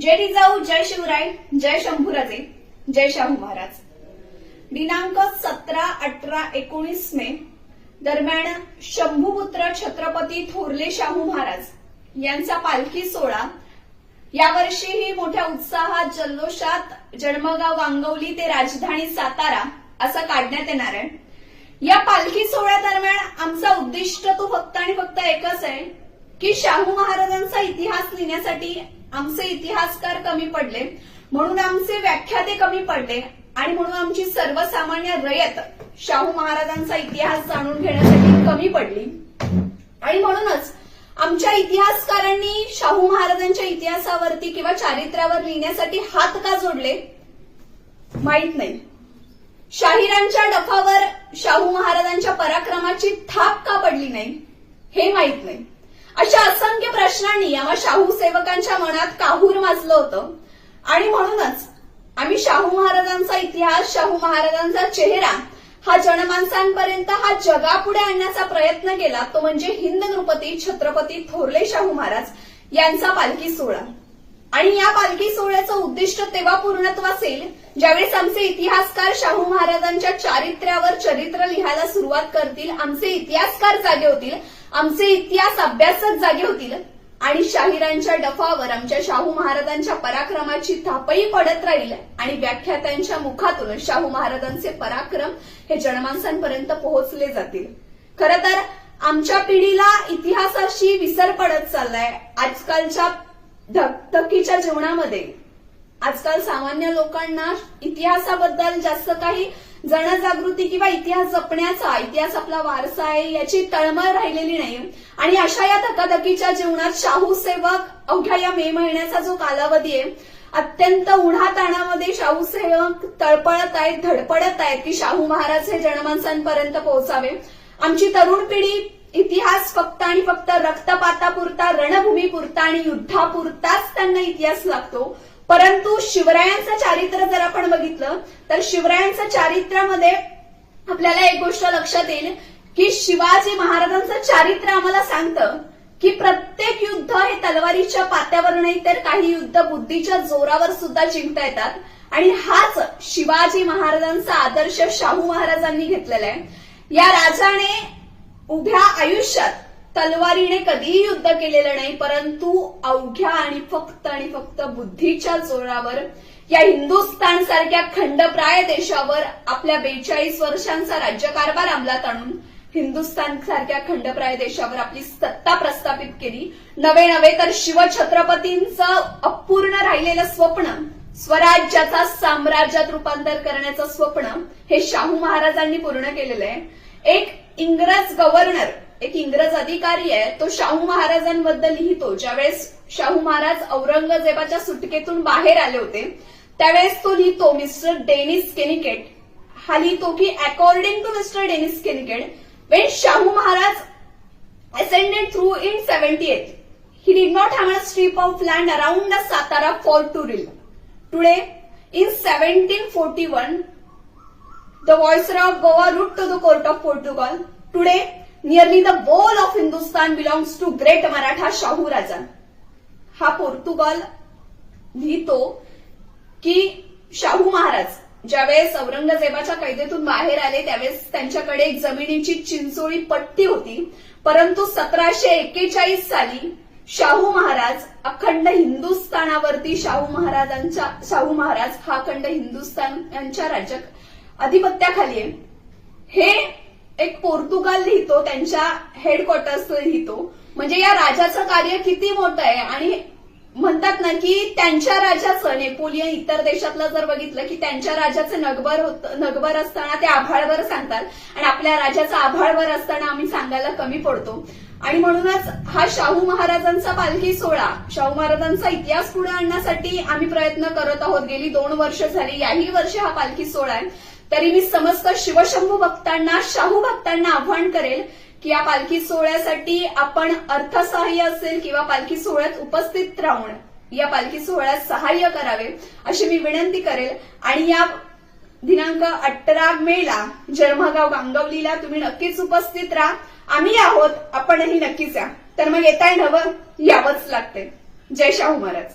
जय जिजाऊ जय शिवराय जय शंभूराजे जय शाहू महाराज. दिनांक सतरा अठरा एकोणीस मे दरम्यान शंभूपुत्र छत्रपती थोरले शाहू महाराज यांचा पालखी सोहळा. यावर्षीही मोठ्या उत्साहात जल्लोषात जन्मगाव गांगवली ते राजधानी सातारा असं काढण्यात येणार आहे. या पालखी सोहळ्यादरम्यान आमचा उद्दिष्ट तो फक्त आणि फक्त एकच आहे की शाहू महाराजांचा इतिहास लिहिण्यासाठी आमचे इतिहासकार कमी पडले म्हणून आमचे व्याख्याते कमी पडले आणि म्हणून आमची सर्वसामान्य रयत शाहू महाराजांचा इतिहास जाणून घेण्यासाठी कमी पडली. आणि म्हणूनच आमच्या इतिहासकारांनी शाहू महाराजांच्या इतिहासावरती किंवा चारित्र्यावर लिहिण्यासाठी हात का जोडले? माहीत नाही. शाहिरांच्या डफावर शाहू महाराजांच्या पराक्रमाची थाप का पडली नाही? हे माहीत नाही. अशा असंख्य प्रश्नांनी आम्हा शाहू सेवकांच्या मनात काहूर माजलं होतं. आणि म्हणूनच आम्ही शाहू महाराजांचा इतिहास शाहू महाराजांचा चेहरा हा जनमानसांपर्यंत हा जगापुढे आणण्याचा प्रयत्न केला तो म्हणजे हिंद नृपती छत्रपती थोरले शाहू महाराज यांचा पालखी सोहळा. आणि या पालखी सोहळ्याचं उद्दिष्ट तेव्हा पूर्णत्व असेल ज्यावेळेस आमचे इतिहासकार शाहू महाराजांच्या चारित्र्यावर चरित्र लिहायला सुरुवात करतील आमचे इतिहासकार जागे होतील आमचे इतिहास अभ्यासच जागे होतील. आणि शाहिरांच्या डफावर आमच्या शाहू महाराजांच्या पराक्रमाची थापही पडत राहील. आणि व्याख्यात्यांच्या मुखातून शाहू महाराजांचे पराक्रम हे जनमानसांपर्यंत पोहोचले जातील. खरं तर आमच्या पिढीला इतिहासाशी विसर पडत चाललाय. आजकालच्या धकधकीच्या जीवनामध्ये. आजकाल सामान्य लोकांना इतिहासाबद्दल जास्त काही जनजागृती किंवा इतिहास जपण्याचा इतिहास आपला वारसा आहे याची तळमळ राहिलेली नाही. आणि अशा या धकाधकीच्या जीवनात शाहू सेवक अवघ्या या मे महिन्याचा जो कालावधी आहे अत्यंत उन्हाताणामध्ये शाहू सेवक तळपळत आहेत धडपडत आहेत की शाहू महाराज हे जनमानसांपर्यंत पोहोचावे. आमची तरुण पिढी इतिहास फक्त आणि फक्त रक्तपातापुरता रणभूमीपुरता आणि युद्धापुरताच त्यांना इतिहास लागतो. परंतु शिवरायांचं चारित्र्य जर आपण बघितलं तर शिवरायांच्या चारित्र्यामध्ये आपल्याला एक गोष्ट लक्षात येईल की शिवाजी महाराजांचं चारित्र्य आम्हाला सांगतं की प्रत्येक युद्ध हे तलवारीच्या पात्यावर नाही तर काही युद्ध बुद्धीच्या जोरावर सुद्धा जिंकता येतात. आणि हाच शिवाजी महाराजांचा आदर्श शाहू महाराजांनी घेतलेला आहे. या राजाने उभ्या आयुष्यात तलवारीने कधीही युद्ध केलेलं नाही परंतु अवघ्या आणि फक्त आणि फक्त बुद्धीच्या जोरावर या हिंदुस्थान सारख्या खंडप्राय देशावर आपल्या बेचाळीस वर्षांचा राज्यकारभार अंमलात आणून हिंदुस्थान सारख्या खंडप्राय देशावर आपली सत्ता प्रस्थापित केली. नवे नवे तर शिवछत्रपतींचं अपूर्ण राहिलेलं स्वप्न स्वराज्याचा साम्राज्यात रूपांतर करण्याचं स्वप्न हे शाहू महाराजांनी पूर्ण केलेलं आहे. एक इंग्रज गव्हर्नर एक इंग्रज अधिकारी आहे तो शाहू महाराजांबद्दल लिहितो. ज्यावेळेस शाहू महाराज औरंगजेबाच्या सुटकेतून बाहेर आले होते त्यावेळेस तो लिहितो मिस्टर डेनिस केनिकेट. हा लिहितो की according to mister Dennis Kincaid when Shahu Maharaj ascended through in seventy eight he did not have a strip of land around the Satara for to rule today in seventeen forty one the viceroy of Goa wrote to the court of Portugal today nearly the whole of Hindustan belongs to great Maratha Shahu Raja हा Portugal लिहितो की शाहू महाराज ज्यावेळेस औरंगजेबाच्या कैदेतून बाहेर आले त्यावेळेस त्यांच्याकडे एक जमिनीची चिंचोळी पट्टी होती. परंतु सतराशे एक्केचाळीस साली शाहू महाराज अखंड हिंदुस्थानावरती शाहू महाराजांच्या शाहू महाराज हा अखंड हिंदुस्थान यांच्या राज्य अधिपत्याखाली आहे. हे एक पोर्तुगाल लिहितो त्यांच्या हेडक्वार्टर्स लिहितो. म्हणजे या राजाचं कार्य किती मोठं आहे? आणि म्हणतात ना की त्यांच्या राजाचं नेपोलियन इतर देशातलं जर बघितलं की त्यांच्या राजाचं नगबर होत नगबर असताना ते आभाळवर सांगतात. आणि आपल्या राजाचं आभाळवर असताना आम्ही सांगायला कमी पडतो. आणि म्हणूनच हा शाहू महाराजांचा पालखी सोहळा शाहू महाराजांचा इतिहास पुढे आणण्यासाठी आम्ही प्रयत्न करत आहोत. गेली दोन वर्ष झाली याही वर्षी हा पालखी सोहळा आहे. तरी मी समस्त शिवशंभू भक्तांना शाहू भक्तांना आव्हान करेल की या पालखी सोहळ्यासाठी आपण अर्थसहाय्य असेल किंवा पालखी सोहळ्यात उपस्थित राहून या पालखी सोहळ्यात सहाय्य करावे अशी मी विनंती करेल. आणि या दिनांक अठरा मेला जन्मगाव गांगवलीला तुम्ही नक्कीच उपस्थित राहा. आम्ही आहोत आपणही नक्कीच या. तर मग येताय नवं यावंच लागते जय शाहू महाराज.